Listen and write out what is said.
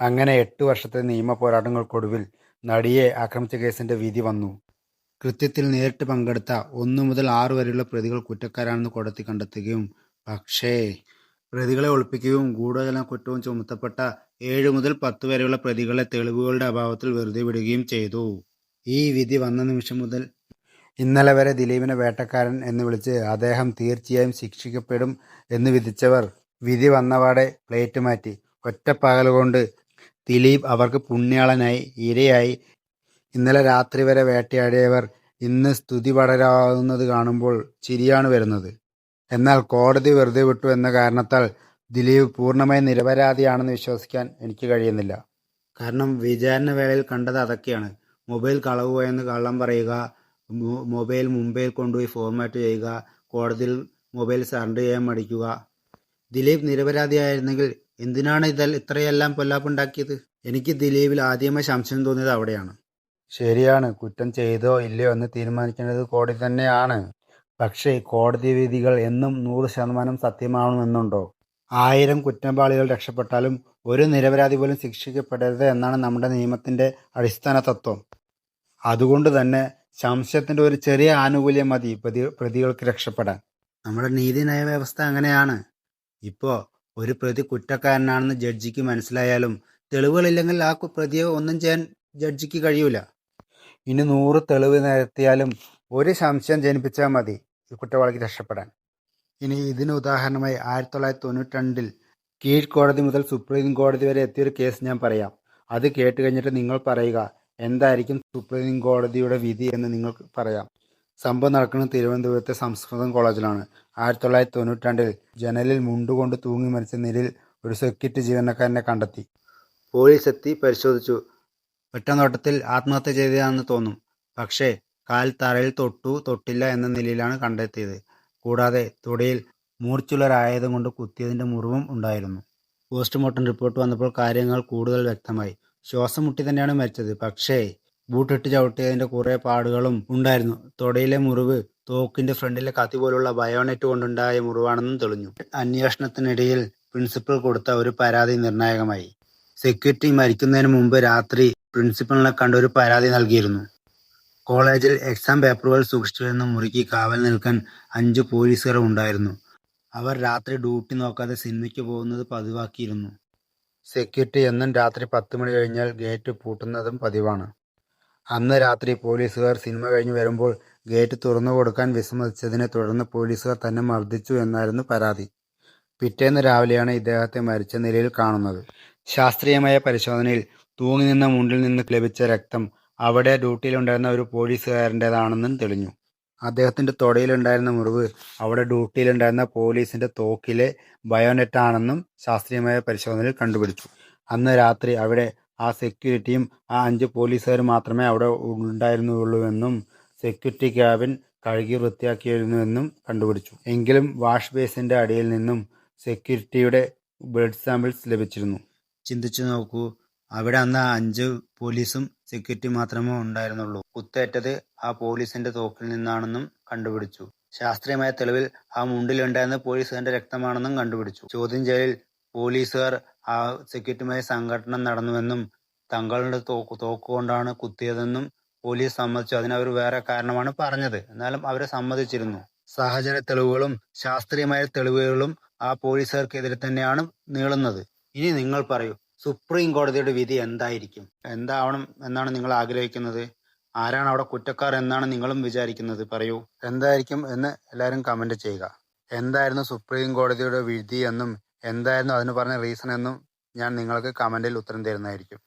അങ്ങനെ എട്ട് വർഷത്തെ നിയമ പോരാട്ടങ്ങൾക്കൊടുവിൽ നടിയെ ആക്രമിച്ച കേസിന്റെ വിധി വന്നു. കൃത്യത്തിൽ നേരിട്ട് പങ്കെടുത്ത ഒന്നു മുതൽ ആറു വരെയുള്ള പ്രതികൾ കുറ്റക്കാരാണെന്ന് കോടതി കണ്ടെത്തുകയും പക്ഷേ പ്രതികളെ ഒളിപ്പിക്കുകയും ഗൂഢചലന കുറ്റവും ചുമത്തപ്പെട്ട ഏഴ് മുതൽ പത്ത് വരെയുള്ള പ്രതികളെ തെളിവുകളുടെ അഭാവത്തിൽ വെറുതെ വിടുകയും ചെയ്തു. ഈ വിധി വന്ന നിമിഷം മുതൽ ഇന്നലെ വരെ ദിലീപിനെ വേട്ടക്കാരൻ എന്ന് വിളിച്ച് അദ്ദേഹം തീർച്ചയായും ശിക്ഷിക്കപ്പെടും എന്ന് വിധിച്ചവർ വിധി വന്നപാടെ പ്ലേറ്റ് മാറ്റി. ഒറ്റപ്പകലുകൊണ്ട് ദിലീപ് അവർക്ക് പുണ്യാളനായി, ഇരയായി. ഇന്നലെ രാത്രി വരെ വേട്ടയാടിയവർ ഇന്ന് സ്തുതി പടരാവുന്നത് കാണുമ്പോൾ ചിരിയാണ് വരുന്നത്. എന്നാൽ കോടതി വെറുതെ വിട്ടു എന്ന കാരണത്താൽ ദിലീപ് പൂർണമായും നിരപരാധിയാണെന്ന് വിശ്വസിക്കാൻ എനിക്ക് കഴിയുന്നില്ല. കാരണം വിചാരണ വേളയിൽ കണ്ടത് അതൊക്കെയാണ്. മൊബൈൽ കളവുപോയെന്ന് കള്ളം പറയുക, മൊബൈൽ മുംബൈയിൽ കൊണ്ടുപോയി ഫോർമാറ്റ് ചെയ്യുക, കോടതിയിൽ മൊബൈൽ സറണ്ടർ ചെയ്യാൻ മടിക്കുക. ദിലീപ് നിരപരാധിയായിരുന്നെങ്കിൽ എന്തിനാണ് ഇതൽ ഇത്രയെല്ലാം പൊല്ലാപ്പുണ്ടാക്കിയത്? എനിക്ക് ദിലീപിൽ ആദ്യമായി സംശയം തോന്നിയത് അവിടെയാണ്. ശരിയാണ്, കുറ്റം ചെയ്തോ ഇല്ലയോ എന്ന് തീരുമാനിക്കേണ്ടത് കോടതി തന്നെയാണ്. പക്ഷേ കോടതി വിധികൾ എന്നും നൂറ് ശതമാനം സത്യമാവണമെന്നുണ്ടോ? ആയിരം കുറ്റവാളികൾ രക്ഷപ്പെട്ടാലും ഒരു നിരപരാധി പോലും ശിക്ഷിക്കപ്പെടരുത് എന്നാണ് നമ്മുടെ നിയമത്തിന്റെ അടിസ്ഥാന തത്വം. അതുകൊണ്ട് തന്നെ സംശയത്തിന്റെ ഒരു ചെറിയ ആനുകൂല്യം മതി പ്രതികൾക്ക് രക്ഷപ്പെടാൻ. നമ്മുടെ നീതിന്യായ വ്യവസ്ഥ അങ്ങനെയാണ്. ഇപ്പോ ഒരു പ്രതി കുറ്റക്കാരനാണെന്ന് ജഡ്ജിക്ക് മനസ്സിലായാലും തെളിവുകളില്ലെങ്കിൽ ആ പ്രതിയെ ഒന്നും ചെയ്യാൻ ജഡ്ജിക്ക് കഴിയൂല. ഇനി നൂറ് തെളിവ് നിരത്തിയാലും ഒരു സംശയം ജനിപ്പിച്ചാൽ മതി ഈ കുറ്റവാളിക്ക് രക്ഷപ്പെടാൻ. ഇനി ഇതിന് ഉദാഹരണമായി ആയിരത്തി തൊള്ളായിരത്തി തൊണ്ണൂറ്റി രണ്ടിൽ കീഴ്ക്കോടതി മുതൽ സുപ്രീം കോടതി വരെ എത്തിയൊരു കേസ് ഞാൻ പറയാം. അത് കേട്ട് കഴിഞ്ഞിട്ട് നിങ്ങൾ പറയുക എന്തായിരിക്കും സുപ്രീം കോടതിയുടെ വിധി എന്ന് നിങ്ങൾക്ക് പറയാം. സംഭവം നടക്കുന്നത് തിരുവനന്തപുരത്തെ സംസ്കൃതം കോളേജിലാണ്. ആയിരത്തി തൊള്ളായിരത്തി തൊണ്ണൂറ്റി രണ്ടിൽ ജനലിൽ മുണ്ടുകൊണ്ട് തൂങ്ങി മരിച്ച നിലയിൽ ഒരു സെക്യൂരിറ്റി ജീവനക്കാരനെ കണ്ടെത്തി. പോലീസ് എത്തി പരിശോധിച്ചു. ഒറ്റനോട്ടത്തിൽ ആത്മഹത്യ ചെയ്തതാണെന്ന് തോന്നും. പക്ഷേ കാൽ തറയിൽ തൊട്ടു തൊട്ടില്ല എന്ന നിലയിലാണ് കണ്ടെത്തിയത്. കൂടാതെ തുടയിൽ മൂർച്ചുള്ളൊരായുധം കൊണ്ട് കുത്തിയതിന്റെ മുറിവും ഉണ്ടായിരുന്നു. പോസ്റ്റ്മോർട്ടം റിപ്പോർട്ട് വന്നപ്പോൾ കാര്യങ്ങൾ കൂടുതൽ വ്യക്തമായി. ശ്വാസം മുട്ടി തന്നെയാണ് മരിച്ചത്. പക്ഷേ ബൂട്ടിട്ട് ചവിട്ടിയതിന്റെ കുറെ പാടുകളും ഉണ്ടായിരുന്നു. തൊടയിലെ മുറിവ് തോക്കിന്റെ ഫ്രണ്ടിലെ കത്തി പോലുള്ള ബയോണറ്റ് കൊണ്ടുണ്ടായ മുറിവാണെന്നും തെളിഞ്ഞു. അന്വേഷണത്തിനിടയിൽ പ്രിൻസിപ്പൽ കൊടുത്ത ഒരു പരാതി നിർണായകമായി. സെക്യൂരിറ്റി മരിക്കുന്നതിന് മുമ്പ് രാത്രി പ്രിൻസിപ്പലിനെ കണ്ട ഒരു പരാതി നൽകിയിരുന്നു. കോളേജിൽ എക്സാം പേപ്പറുകൾ സൂക്ഷിച്ചിരുന്ന മുറുക്കി കാവൽ നിൽക്കാൻ അഞ്ച് പോലീസുകാർ ഉണ്ടായിരുന്നു. അവർ രാത്രി ഡ്യൂട്ടി നോക്കാതെ സിനിമയ്ക്ക് പോകുന്നത് പതിവാക്കിയിരുന്നു. സെക്യൂരിറ്റി എന്നും രാത്രി പത്ത് മണി കഴിഞ്ഞാൽ ഗേറ്റ് പൂട്ടുന്നതും പതിവാണ്. അന്ന് രാത്രി പോലീസുകാർ സിനിമ കഴിഞ്ഞ് വരുമ്പോൾ ഗേറ്റ് തുറന്നു കൊടുക്കാൻ വിസമ്മതിച്ചതിനെ തുടർന്ന് പോലീസുകാർ തന്നെ മർദ്ദിച്ചു എന്നായിരുന്നു പരാതി. പിറ്റേന്ന് രാവിലെയാണ് ഇദ്ദേഹത്തെ മരിച്ച നിലയിൽ കാണുന്നത്. ശാസ്ത്രീയമായ പരിശോധനയിൽ തൂങ്ങി നിന്ന മുണ്ടിൽ നിന്ന് ലഭിച്ച രക്തം അവിടെ ഡ്യൂട്ടിയിലുണ്ടായിരുന്ന ഒരു പോലീസുകാരന്റെതാണെന്നും തെളിഞ്ഞു. അദ്ദേഹത്തിന്റെ തൊടയിലുണ്ടായിരുന്ന മുറിവ് അവിടെ ഡ്യൂട്ടിയിലുണ്ടായിരുന്ന പോലീസിന്റെ തോക്കിലെ ബയോനെറ്റാണെന്നും ശാസ്ത്രീയമായ പരിശോധനയിൽ കണ്ടുപിടിച്ചു. അന്ന് രാത്രി അവിടെ ആ സെക്യൂരിറ്റിയും ആ അഞ്ച് പോലീസുകാർ മാത്രമേ അവിടെ ഉണ്ടായിരുന്നുള്ളൂവെന്നും സെക്യൂരിറ്റി ക്യാബിൻ കഴുകി വൃത്തിയാക്കിയിരുന്നുവെന്നും കണ്ടുപിടിച്ചു. എങ്കിലും വാഷ് ബേസിന്റെ അടിയിൽ നിന്നും സെക്യൂരിറ്റിയുടെ ബ്ലഡ് സാമ്പിൾസ് ലഭിച്ചിരുന്നു. ചിന്തിച്ചു നോക്കൂ, അവിടെ അന്ന് അഞ്ച് പോലീസും സെക്യൂരിറ്റി മാത്രമേ ഉണ്ടായിരുന്നുള്ളൂ. കുത്തേറ്റത് ആ പോലീസിന്റെ തോക്കിൽ നിന്നാണെന്നും കണ്ടുപിടിച്ചു. ശാസ്ത്രീയമായ തെളിവിൽ ആ മുണ്ടിലുണ്ടായിരുന്ന പോലീസുകാരന്റെ രക്തമാണെന്നും കണ്ടുപിടിച്ചു. ചോദ്യം ചെയ്യലിൽ പോലീസുകാർ ആ സെക്യൂരിറ്റിയുമായി സംഘട്ടനം നടന്നുവെന്നും തങ്ങളുടെ തോക്കുകൊണ്ടാണ് കുത്തിയതെന്നും പോലീസ് സമ്മതിച്ചു. അതിനവർ വേറെ കാരണമാണ് പറഞ്ഞത്. എന്നാലും അവരെ സമ്മതിച്ചിരുന്നു. സാഹചര്യ തെളിവുകളും ശാസ്ത്രീയമായ തെളിവുകളും ആ പോലീസുകാർക്കെതിരെ തന്നെയാണ് നീളുന്നത്. ഇനി നിങ്ങൾ പറയൂ, സുപ്രീം കോടതിയുടെ വിധി എന്തായിരിക്കും? എന്താവണം എന്നാണ് നിങ്ങൾ ആഗ്രഹിക്കുന്നത്? ആരാണ് അവിടെ കുറ്റക്കാർ എന്നാണ് നിങ്ങളും വിചാരിക്കുന്നത്? പറയൂ. എന്തായിരിക്കും എന്ന് എല്ലാവരും കമന്റ് ചെയ്യുക. എന്തായിരുന്നു സുപ്രീം കോടതിയുടെ വിധി എന്നും എന്തായിരുന്നു അതിന് പറഞ്ഞ റീസൺ എന്നും ഞാൻ നിങ്ങൾക്ക് കമന്റിൽ ഉത്തരം തരുന്നതായിരിക്കും.